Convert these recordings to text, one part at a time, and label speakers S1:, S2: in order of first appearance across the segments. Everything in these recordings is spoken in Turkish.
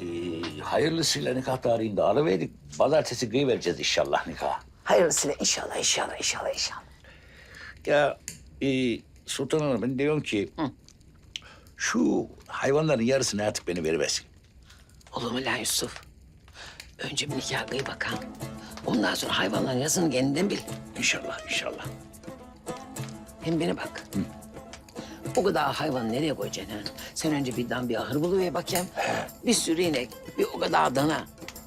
S1: Ee, hayırlısıyla nikah tarihini de alıverdik. Pazartesi kıyıvereceğiz inşallah nikah.
S2: Hayırlısıyla inşallah, inşallah, inşallah, inşallah.
S1: Ya e, Sultan Hanım ben diyorum ki... Şu hayvanların yarısını artık beni veriversin.
S2: Olur mu lan Yusuf? Önce bir nikah kıy bakalım. Ondan sonra hayvanların yazını kendinden bil.
S1: İnşallah, inşallah.
S2: Hem beni bak. O kadar hayvan nereye koyacaksın ha? Sen önce bir dan bir ahır buluver bakayım. Bir sürü inek, bir o kadar dana.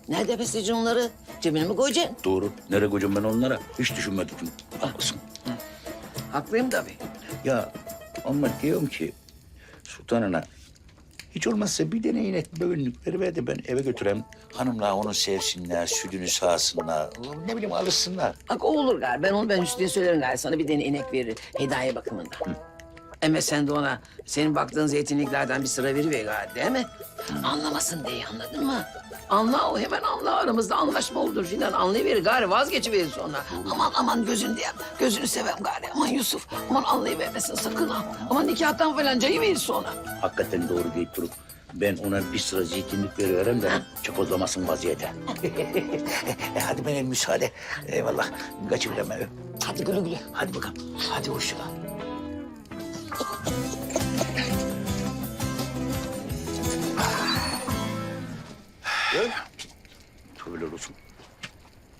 S2: Nerede besleyeceksin onları? Cebine mi koyacaksın?
S1: Doğru. Nereye koyacağım ben onlara? Hiç düşünmedim. Haklısın.
S2: Haklıyım tabii.
S1: Ya ama diyorum ki Sultan Ana hiç olmazsa bir tane inek böğünlük veriver de ben eve götüreyim. Hanımlar onu sevsinler, sütünü sağsınlar. Ne bileyim alışsınlar.
S2: Bak o olur galiba. Ben onu ben Hüsnü'ye söylerim galiba. Sana bir tane inek verir. Hediye bakımında. Ama sen de ona senin baktığın zeytinliklerden bir sıra veriver galiba değil mi? Anlamasın diye anladın mı? Anla o hemen anla aramızda anlaşma olur filan anlayıverir gari vazgeçiverir sonra. Aman aman gözünü diye gözünü sevem gari aman Yusuf aman anlayıvermesin sakın ha. Aman nikahtan falan cayıverir sonra.
S1: Hakikaten doğru deyip durup ben ona bir sıra zeytinlik veriverem de çakozlamasın vaziyete. e, hadi benim müsaade. Eyvallah. Kaçıverem ben.
S2: Hadi güle güle.
S1: Hadi bakalım. Hadi hoşça kal. Tövbeler olsun.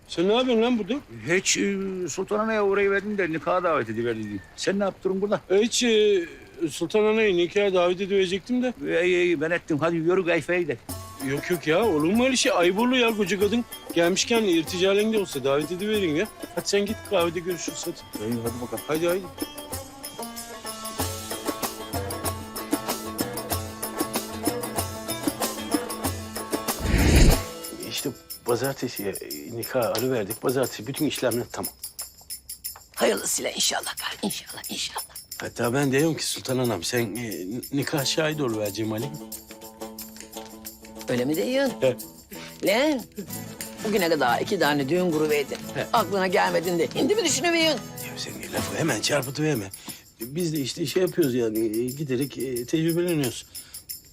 S3: Sen ne yapıyorsun lan burada?
S1: Hiç e, Sultan Ana'ya uğrayı verdin de nikaha davet ediverdi. Sen ne yaptın burada?
S3: Hiç e, Sultan Ana'yı nikaha davet edecektim de.
S1: İyi iyi ben ettim. Hadi yürü gayfeyi de.
S3: Yok yok ya olur mu öyle şey? Ayıp olur ya koca kadın. Gelmişken irticalen de olsa davet ediverin ya. Hadi sen git kahvede görüşürüz hadi.
S1: İyi hadi bakalım.
S3: Hadi hadi. Pazartesiye nikah alıverdik. Pazartesi bütün işlemler tamam.
S2: Hayırlısıyla inşallah gari inşallah inşallah.
S3: Hatta ben diyorum ki Sultan Anam sen e, nikah şahidi oluver Cemal'im.
S2: Öyle mi diyorsun?
S3: He.
S2: Lan bugüne kadar iki tane düğün.
S3: He.
S2: Aklına gelmedin de şimdi mi düşünüyorsun?
S3: Ya sen lafı hemen çarpıtıverme. Biz de işte şey yapıyoruz yani e, giderek e, tecrübeleniyoruz.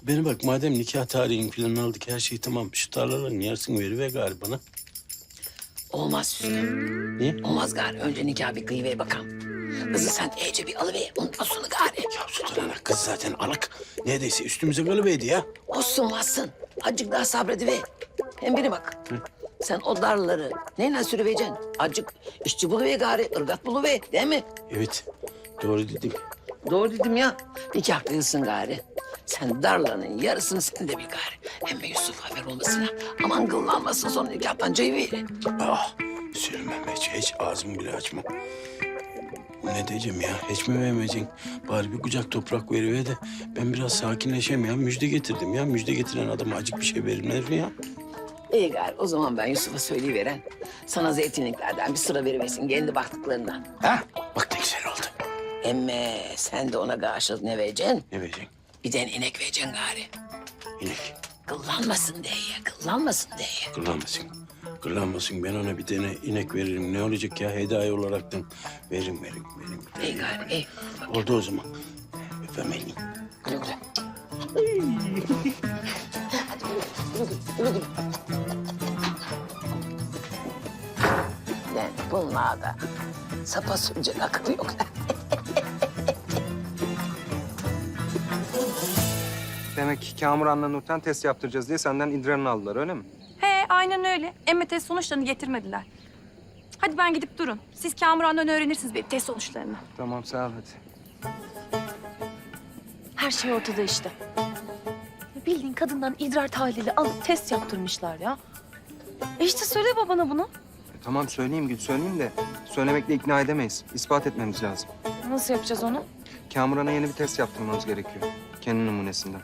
S3: Beni bak madem nikah tarihin falan aldık her şey tamam. Şu tarlaların yarısını veriver gari bana.
S2: Olmaz Hüsnü.
S3: Niye?
S2: Olmaz gari. Önce nikah bir kıyıver bakalım. Kızı sen iyice bir alıver. Ondan sonra gari.
S3: Ya Sultan Ana kız zaten alık. Neredeyse üstümüze kalıverdi ya.
S2: Olsun varsın. Azıcık daha sabrediver. Hem biri bak. Sen o darları neyle sürüveceksin? Azıcık işçi buluver gari. ırgat buluver değil mi?
S3: Evet doğru dedim.
S2: Doğru dedim ya. Nikah kıyılsın gari. Sen darlarının yarısını sen de bil gari. Hem de Yusuf haber olmasın ha. Aman kıllanmasın sonra nikahtan cayıverir.
S3: Ah söylemem hiç, hiç ağzımı bile açmam. Ne diyeceğim ya? Hiç mi vermeyeceksin? Bari bir kucak toprak veriver de ben biraz sakinleşeyim ya. Müjde getirdim ya. Müjde getiren adama acık bir şey verilmez mi ya?
S2: İyi gari o zaman ben Yusuf'a söyleyiveren. Sana zeytinliklerden bir sıra veriversin kendi baktıklarından.
S1: Ha?
S3: Bak ne güzel oldu.
S2: Emme sen de ona karşılık ne vereceksin?
S3: Ne vereceksin?
S2: Bir tane inek vereceksin gari.
S3: İnek.
S2: Kıllanmasın diye, kıllanmasın diye.
S3: Kırlanmasın. Kırlanmasın. Ben ona bir tane inek veririm. Ne olacak ya? Hediye olaraktan veririm, veririm, veririm.
S2: İyi gari, iyi.
S3: Orada o zaman. Öpemeyin.
S2: Güle güle. Güle. Lan bunlarda sapa sürecek akıl yok.
S4: Demek ki Kamuran'la Nurten test yaptıracağız diye senden idranını aldılar öyle mi?
S5: He aynen öyle. Emme test sonuçlarını getirmediler. Hadi ben gidip durun. Siz Kamuran'dan öğrenirsiniz benim test sonuçlarını.
S4: Tamam sağ ol hadi.
S6: Her şey ortada işte. Bildiğin kadından idrar tahlili alıp test yaptırmışlar ya. E işte söyle babana bunu.
S4: E, tamam söyleyeyim Gül söyleyeyim de söylemekle ikna edemeyiz. İspat etmemiz lazım.
S6: Nasıl yapacağız onu?
S4: Kamuran'a yeni bir test yaptırmamız gerekiyor. Kendi numunesinden.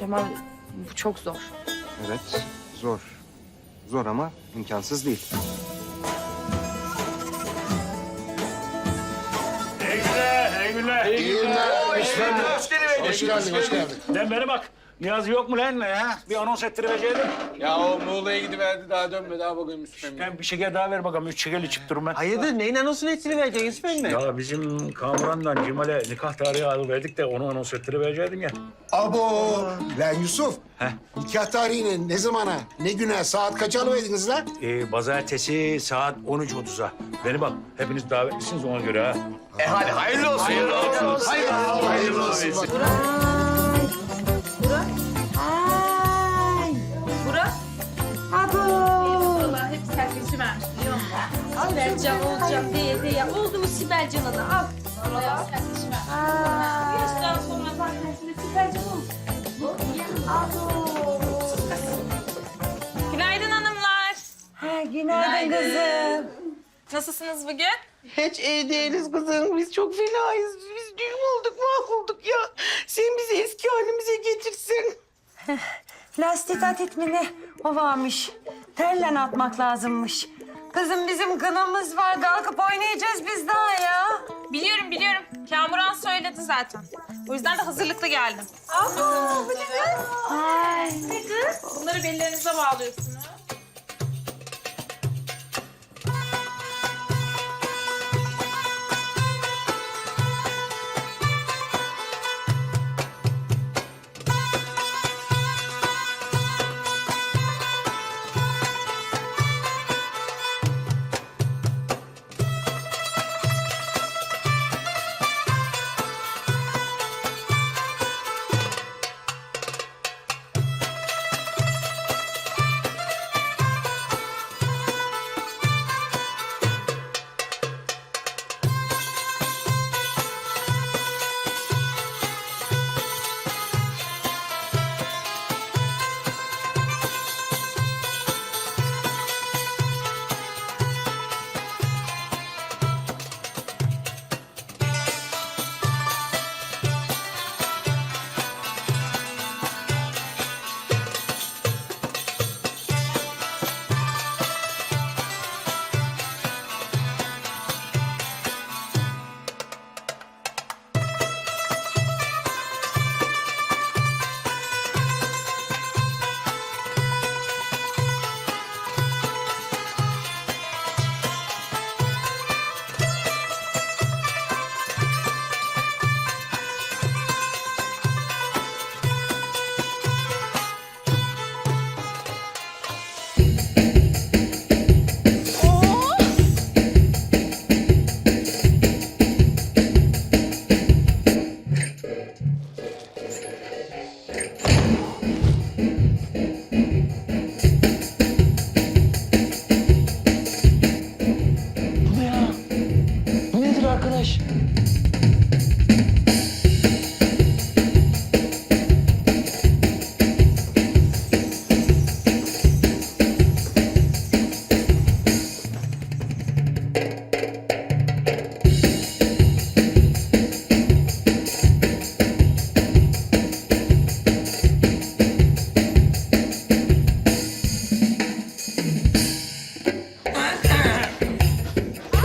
S6: Cemal bu çok zor.
S4: Evet zor. Zor ama imkansız değil.
S7: Hoş geldin, hoş geldin.
S8: Lan bana bak.
S1: Niyazi yok mu lan ha? Bir anons ettireceydin.
S4: Ya o Muğla'ya gidiverdi daha dönmedi ha bakayım Yusuf emmi.
S1: Ben bir şeker daha ver bakalım. Üç şeker içip durma.
S9: Hayırdır neyin anonsunu ettirivereceksin Yusuf emmi?
S1: Ya bizim Kamuran'dan Cemal'e nikah tarihi alıverdik de onu anons ettireverecektin ya.
S10: Abo! Lan Yusuf.
S1: Heh.
S10: Nikah tarihini ne zamana, ne güne, saat kaça alıverdiniz lan?
S1: Ee, pazartesi saat 13.30'a. Beni bak, hepiniz davetlisiniz ona göre ha.
S9: E hadi hayırlı olsun. Hayırlı olsun.
S10: Hayırlı olsun.
S5: Burak.
S11: Sibelcan olacak diye diye. Oldu mu Sibelcan ana? Al. Vallahi sertleşivermiş. Yaştan sonra zaten şimdi oldu.
S12: Günaydın hanımlar.
S11: Günaydın kızım.
S12: Nasılsınız bugün?
S9: Hiç iyi değiliz kızım. Biz çok fenayız. Biz düğüm olduk, mahvolduk ya. Sen bizi eski halimize getirsin.
S13: Mi ne? O varmış. Terlen atmak lazımmış. Kızım bizim kınamız var. Kalkıp oynayacağız biz daha ya.
S12: Biliyorum biliyorum. Kamuran söyledi zaten. O yüzden de hazırlıklı geldim. Bunları bellerinize bağlıyorsunuz.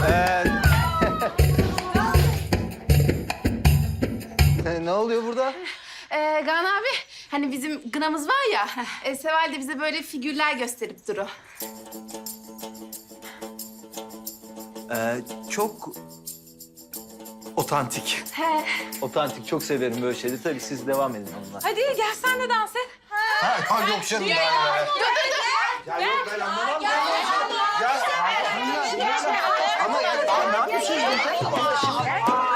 S14: ne oluyor burada?
S11: Ee, Gan abi hani bizim gınamız var ya. e, Seval de bize böyle figürler gösterip duru.
S7: Ee, çok otantik.
S11: He.
S7: Otantik çok severim böyle şeyleri. Tabii siz devam edin onunla.
S12: Hadi gel sen de dans et.
S10: Ha, yok canım. Ya, ya. Ya anlamam. Ya, ya, ama ya, aa, ne yapıyorsunuz burada? Şey,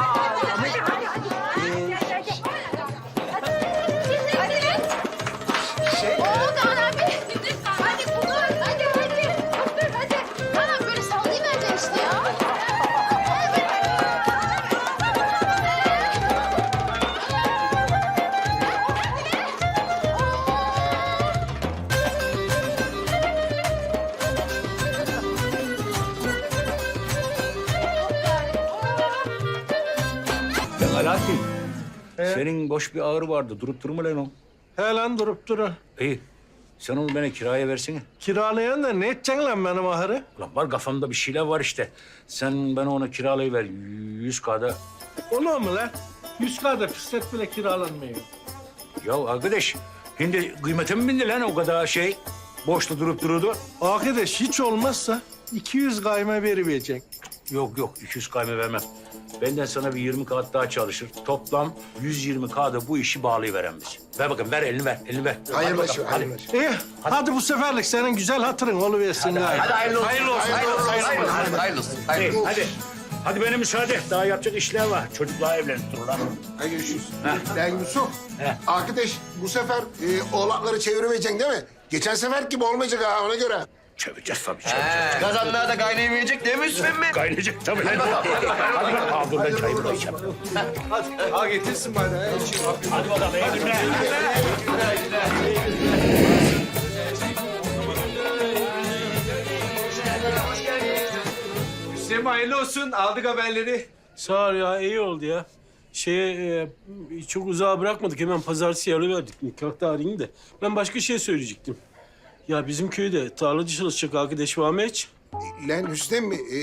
S1: senin boş bir ağrı vardı. Durup durma lan o.
S15: He lan durup duru.
S1: İyi. Sen onu bana kiraya versene.
S15: Kiralayan da ne edeceksin lan benim ahırı?
S1: Ulan var kafamda bir şeyler var işte. Sen bana onu kiralayıver. Yüz kağıda.
S15: Olur mu lan? Yüz kağıda pislet bile kiralanmıyor.
S1: Ya arkadaş, Şimdi kıymete mi bindi lan o kadar şey? Boşta durup duruyordu.
S15: Arkadaş hiç olmazsa 200 kayma verivereceksin.
S1: Yok yok 200 kayme vermem. Benden sana bir 20 kağıt daha çalışır. Toplam 120 kağıda bu işi bağlayıveren biz. Ver bakayım ver elini ver elini ver.
S8: Hayırlı
S1: Hadi
S8: olsun, hayırlı
S1: hadi.
S8: olsun.
S15: İyi, hadi bu seferlik senin güzel hatırın oluversin gari.
S1: hayırlı olsun. Hayırlı olsun. Hayırlı olsun. Hayırlı olsun.
S16: Hayırlı olsun.
S1: Hadi, hadi. Hadi benim müsaade. Daha yapacak işler var. Çocuklar evlenip dururlar.
S8: Hadi görüşürüz. Lan Yusuf, arkadaş bu sefer e, oğlakları çeviremeyeceksin değil mi? Geçen sefer gibi olmayacak ha ona göre.
S1: Çöveceğiz tabii çöveceğiz.
S16: Kazanlar da kaynayıverecek değil mi Hüsnü mi?
S1: Kaynayacak tabii lan. Hadi bakalım. Al dur ben çayımı da içeceğim.
S4: Ha getirsin bari.
S1: Hadi bakalım. Hadi
S4: Hüseyin hayırlı olsun. Aldık haberleri.
S3: Sağ ol ya iyi oldu ya. Şeye e, çok uzağa bırakmadık hemen pazartesi yarı verdik nikah tarihini de. Ben başka şey söyleyecektim. Ya bizim köyde tarlacı çalışacak arkadaş var mı hiç?
S8: Lan Hüsnü mi? E,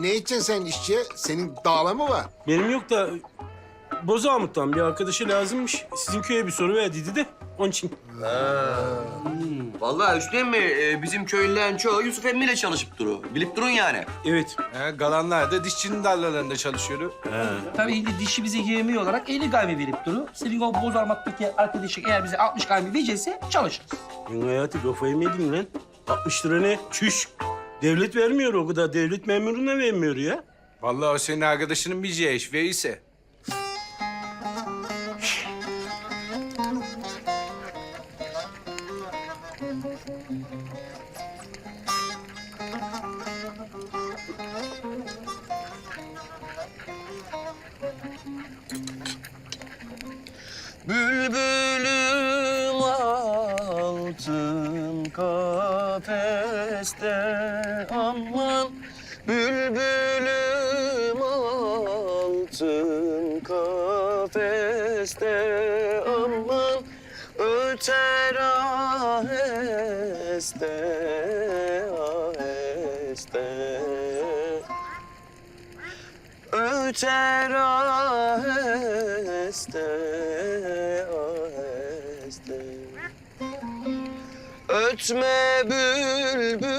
S8: ne edeceksin sen işçiye? Senin dağla mı var?
S3: Benim yok da Bozağımut'tan bir arkadaşı lazımmış. Sizin köye bir soru verdiydi de onun için.
S16: Vallahi Hüsnü emmi e, bizim köylülerin çoğu Yusuf emmiyle çalışıp duru. Bilip durun yani.
S3: Evet.
S4: He, galanlar da dişçinin tarlalarında çalışıyor.
S17: Tabii şimdi dişi bize yemeği olarak 50 gayme verip duru. Senin o bozarmaktaki arkadaşın eğer bize 60 gayme verirse çalışırız.
S3: Lan hayatı kafayı mı yedin lan? 60 lira ne? Çüş. Devlet vermiyor o kadar. Devlet memuruna vermiyor ya.
S4: Vallahi o senin arkadaşının bileceği iş verirse.
S16: Bülbülüm kafeste aman Bülbülüm altın kafeste aman Öter aheste aheste. Öter aheste aheste. Ötme bülbül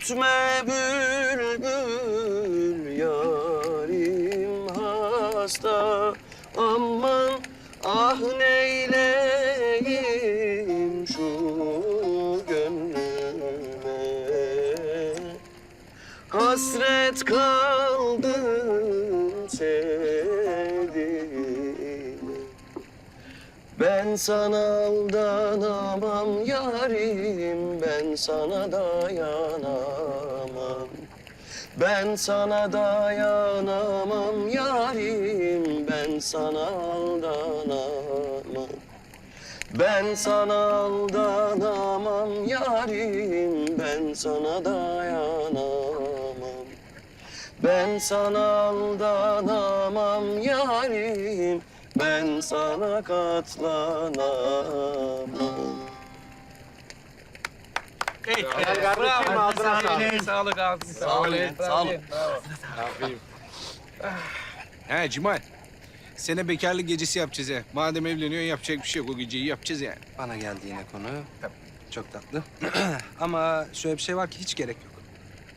S16: Ötme bülbül yarim hasta. Aman Ah neyleyim şu gönlüme? Hasret kaldım sevdiğime Ben sana Ben sana dayanamam yarim Ben sana aldanamam ben sana aldanamam yarim, ben sana dayanamam. Ben sana aldanamam yarim, ben sana katlanamam.
S17: Sağlık abi.
S16: Sağ olun, sağ olun.
S4: He Cimal. Sene bekarlık gecesi yapacağız he. Madem evleniyorsun yapacak bir şey yok. O geceyi yapacağız yani.
S18: Bana geldi yine konu. Çok tatlı. Ama şöyle bir şey var ki hiç gerek yok.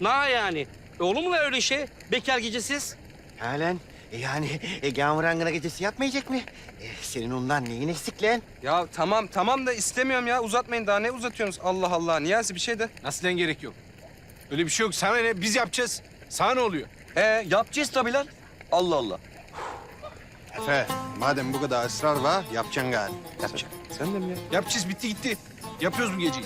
S17: Na yani? Olur mu öyle şey? Bekar gecesiz.
S8: Halen yani e, Gamurangına gecesi yapmayacak mı? E, senin ondan neyin eksik lan?
S18: Ya tamam tamam da istemiyorum ya. Uzatmayın daha ne uzatıyorsunuz? Allah Allah. Niyazi bir şey de.
S4: Nasıl lan gerek yok? Öyle bir şey yok. Sana ne? Biz yapacağız. Sana ne oluyor?
S16: He, yapacağız tabii lan. Allah Allah.
S8: Efe, madem bu kadar ısrar var, yapacaksın galiba.
S18: Yapacak. Sen de mi ya?
S4: Yapacağız bitti gitti. Yapıyoruz bu geceyi.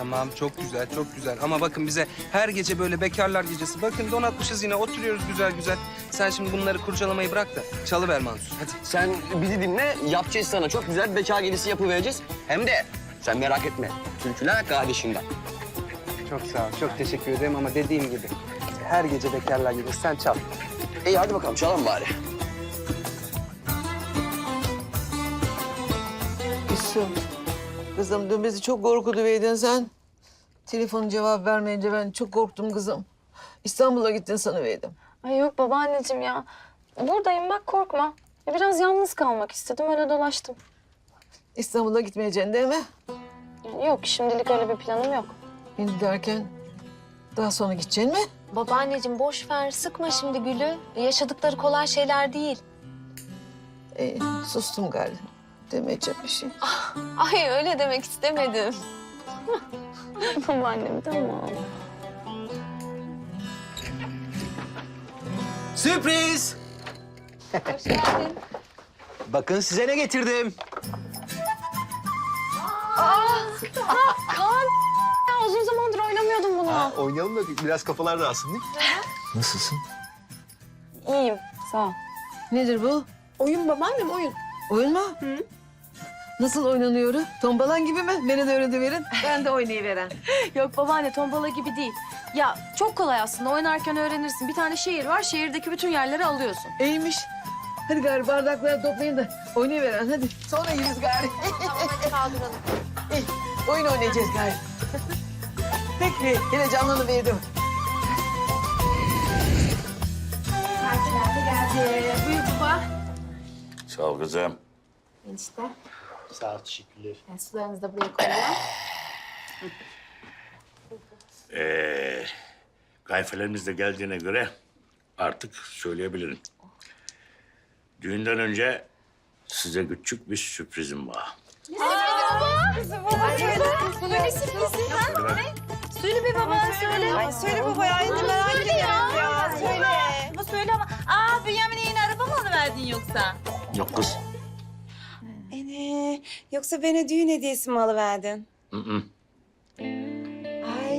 S18: Tamam çok güzel çok güzel. Ama bakın bize her gece böyle bekarlar gecesi. Bakın donatmışız yine oturuyoruz güzel güzel. Sen şimdi bunları kurcalamayı bırak da çalıver Mansur. Hadi.
S16: Sen bizi dinle, yapacağız sana. Çok güzel bir bekar gecesi yapıvereceğiz. Hem de sen merak etme. Türküler kardeşinden.
S18: Çok sağ ol. Çok teşekkür ederim ama dediğim gibi her gece bekarlar gecesi sen çal.
S16: İyi hadi bakalım çalalım bari.
S2: Yusuf, kızım dün bizi çok korkutuverdin sen. Telefonu cevap vermeyince ben çok korktum kızım. İstanbul'a gittin sanıverdim.
S6: Ay yok babaanneciğim ya. Buradayım bak korkma. Biraz yalnız kalmak istedim öyle dolaştım.
S2: İstanbul'a gitmeyeceksin değil mi?
S6: Yani yok şimdilik öyle bir planım yok.
S2: Şimdi derken daha sonra gideceksin mi?
S6: Babaanneciğim boş ver sıkma şimdi Gül'ü. Yaşadıkları kolay şeyler değil.
S2: Ee, sustum galiba. Demeyeceğim bir şey.
S6: Ay öyle demek istemedim. Babaannem tamam.
S16: Sürpriz!
S6: Hoş geldin.
S16: Bakın size ne getirdim.
S6: Kaan ya uzun zamandır oynamıyordum bunu.
S8: Oynayalım da biraz kafalar dağılsın değil mi?
S16: Nasılsın?
S6: İyiyim sağ ol.
S2: Nedir bu?
S7: Oyun babaannem oyun.
S2: Oyun mu? Nasıl oynanıyor? Tombalan gibi mi? Beni de öğretiverin. Ben de oynayıveren.
S6: Yok babaanne tombala gibi değil. Ya çok kolay aslında oynarken öğrenirsin. Bir tane şehir var şehirdeki bütün yerleri alıyorsun.
S2: İyiymiş. Hadi gari bardakları toplayın da oynayıveren hadi. Sonra yeriz gari.
S6: Tamam hadi kaldıralım.
S2: İyi, oyun oynayacağız gari. Peki, yine canlanıverdim.
S6: Buyur baba.
S1: Sağ ol kızım.
S6: Enişte.
S15: Sağ ol, teşekkürler.
S6: Yani sularınızı da buraya koyuyorum.
S1: Ee, kayfelerimiz de geldiğine göre artık söyleyebilirim. Düğünden önce size küçük bir sürprizim var.
S6: Söyle bir baba söyle.
S7: Söyle baba ya, şimdi merak
S6: Söyle ya.
S7: ediyorum ya. Söyle.
S12: Bu söyle ama. Aa Bünyamin'e yeni araba mı alıverdin yoksa?
S1: Yok kız.
S7: Ene, yoksa bana düğün hediyesi mi alıverdin?
S1: Hı hı.
S7: Ay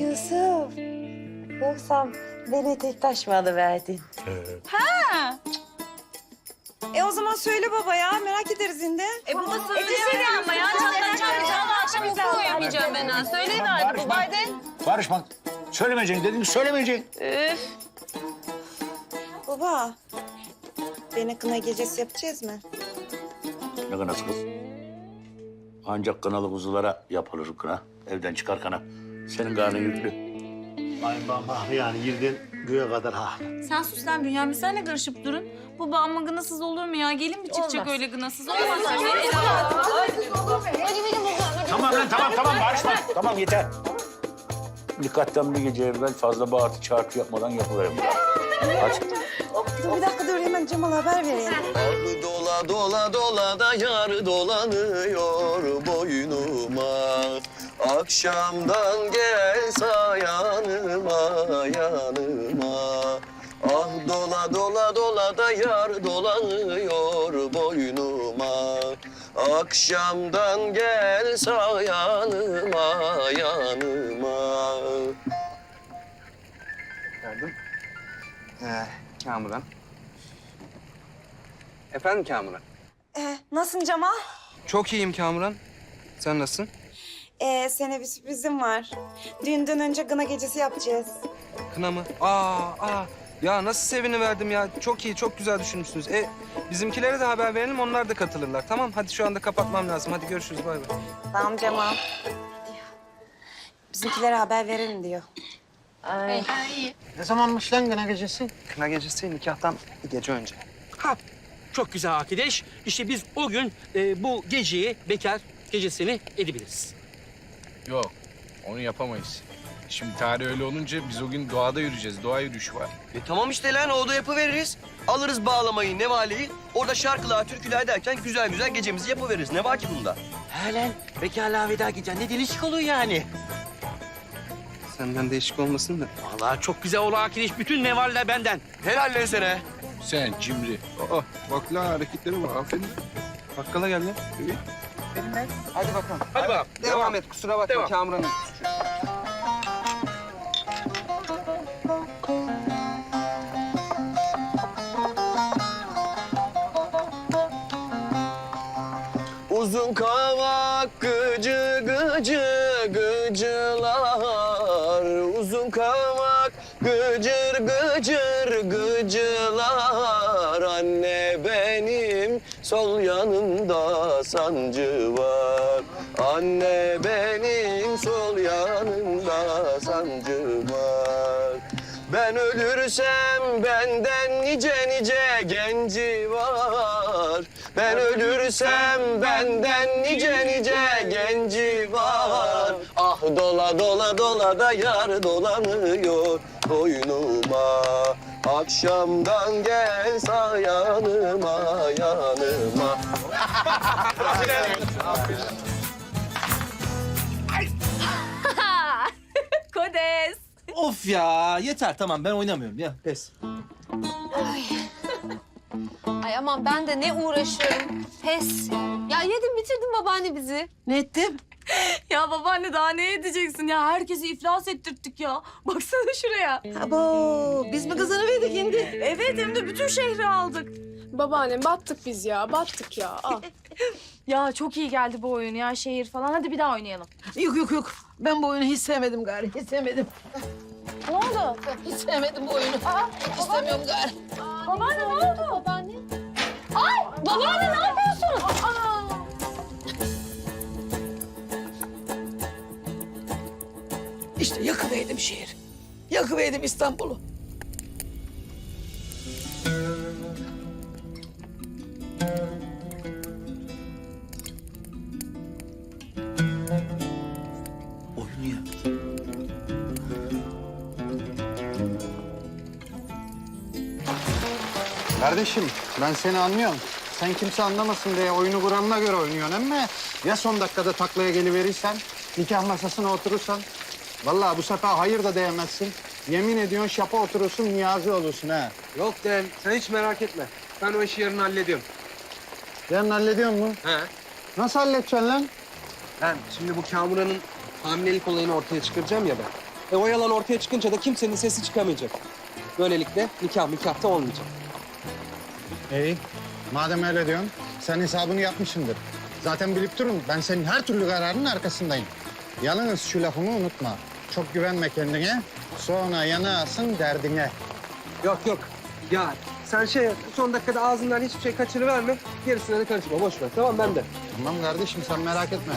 S7: Yusuf. Yoksa bana tek taş mı alıverdin? Ha. E o zaman söyle baba ya, merak ederiz şimdi.
S12: E baba söyle ama ya. Çatlayacağım bir tane akşam okul uyumayacağım ben ha. Söyle hadi babaydın.
S1: Barışmak. Söylemeyeceksin dedim söylemeyeceksin.
S7: Baba, bana kına gecesi yapacağız mı?
S1: Ne kınası kız? Ancak kınalı kuzulara yapılır kına. Evden çıkarkana. Senin karnın yüklü.
S15: Ay baba yani girdin göğe kadar ha.
S12: Sen sus lan Bünyamin senle karışıp durun. Baba ama gınasız olur mu ya? Gelin mi çıkacak
S6: Olmaz.
S12: öyle gınasız? Olmaz.
S1: Tamam lan tamam tamam barışma. tamam yeter. Dikkatten bir gece evvel fazla bağırtı çağırtı yapmadan yapıverim. Hadi.
S7: Dur bir dakika dur hemen Cemal'a haber vereyim.
S16: Dola dola da yar dolanıyor boynuma. Akşamdan gelse yanıma yanıma. Ah dola dola dola da yar dolanıyor boynuma. Akşamdan gelse yanıma yanıma.
S18: Kamuran. Efendim Kamuran?
S7: Ee, nasılsın Cemal?
S18: Çok iyiyim Kamuran. Sen nasılsın?
S7: Ee, sana bir sürprizim var. Düğünden önce kına gecesi yapacağız.
S18: Kına mı? Aa, aa. Ya nasıl seviniverdim ya. Çok iyi, çok güzel düşünmüşsünüz. E, bizimkilere de haber verelim, onlar da katılırlar. Tamam, hadi şu anda kapatmam lazım. Hadi görüşürüz, bay bay.
S7: Tamam Cemal. Bizimkilere haber verelim diyor.
S15: Ne zamanmış lan gına gecesi?
S18: Kına gecesi nikahtan bir gece önce.
S17: Ha, çok güzel arkadaş. İşte biz o gün e, bu geceyi bekar gecesini edebiliriz.
S4: Yok onu yapamayız. Şimdi tarih öyle olunca biz o gün doğada yürüyeceğiz. Doğa yürüyüşü var.
S16: E tamam işte lan o da yapıveririz. Alırız bağlamayı, nevaleyi. Orada şarkılar, türküler derken güzel güzel gecemizi yapıveririz. Ne var ki bunda?
S17: He lan, bekarlığa veda gecen ne değişik oluyor yani.
S18: Senden değişik olmasın da.
S17: Vallahi çok güzel olur arkadaş. Bütün nevaller benden.
S16: Helal lan sana.
S4: Sen cimri. Aa, bak lan hareketleri var. Aferin.
S18: Bakkala gel lan.
S4: Evet.
S18: Hadi bakalım.
S17: Hadi bakalım.
S18: Devam, et, kusura bakma
S17: Devam.
S18: Kamuran'ın.
S16: Gıcılar Anne benim sol yanımda sancı var Anne benim sol yanımda sancı var Ben ölürsem benden nice nice genci var. Ben ölürsem benden nice nice genci var. Ah dola dola dola da yar dolanıyor boynuma. Akşamdan gel yanıma yanıma.
S5: Kodes.
S17: Of ya yeter tamam ben oynamıyorum ya pes.
S6: Ay aman ben de ne uğraşıyorum. Pes. Ya yedim bitirdin babaanne bizi.
S2: Ne ettim?
S5: Ya babaanne daha ne edeceksin ya? Herkesi iflas ettirttik ya. Baksana şuraya.
S2: Abo biz mi kazanıverdik şimdi?
S5: Evet hem de bütün şehri aldık.
S6: Babaannem battık biz ya battık ya. Al.
S5: Ya çok iyi geldi bu oyun ya şehir falan. Hadi bir daha oynayalım.
S2: Yok yok yok. Ben bu oyunu hiç sevmedim gari. Hiç sevmedim.
S6: ne oldu?
S2: Hiç sevmedim bu oyunu. İstemiyorum gari.
S6: Babaanne ne oldu? Babaanne. Ay babaanne ne yapıyorsun? Aa.
S2: İşte yakıverdim şehir. Yakıverdim İstanbul'u.
S1: Oynuyor.
S8: Kardeşim ben seni anlıyorum. Sen kimse anlamasın diye oyunu kuranına göre oynuyorsun ama ya son dakikada taklaya geliverirsen, nikah masasına oturursan. Vallahi bu sefer hayır da diyemezsin. Yemin ediyorsun şapa oturursun, niyazi olursun ha.
S18: Yok Dem sen hiç merak etme. Ben o işi yarın hallediyorum.
S8: Yarın hallediyor mu?
S18: He.
S8: Nasıl halledeceksin lan?
S18: Ben şimdi bu Kamuran'ın hamilelik olayını ortaya çıkaracağım ya ben. E o yalan ortaya çıkınca da kimsenin sesi çıkamayacak. Böylelikle nikah nikah da olmayacak.
S8: İyi. Madem öyle diyorsun, sen hesabını yapmışsındır. Zaten bilip durun, ben senin her türlü kararının arkasındayım. Yalnız şu lafımı unutma. Çok güvenme kendine, sonra yanasın derdine.
S18: Yok yok. Ya sen şey son dakikada ağzından hiçbir şey kaçırıverme. Gerisine de karışma. Boş ver. Tamam ben de.
S8: Tamam kardeşim, sen merak etme.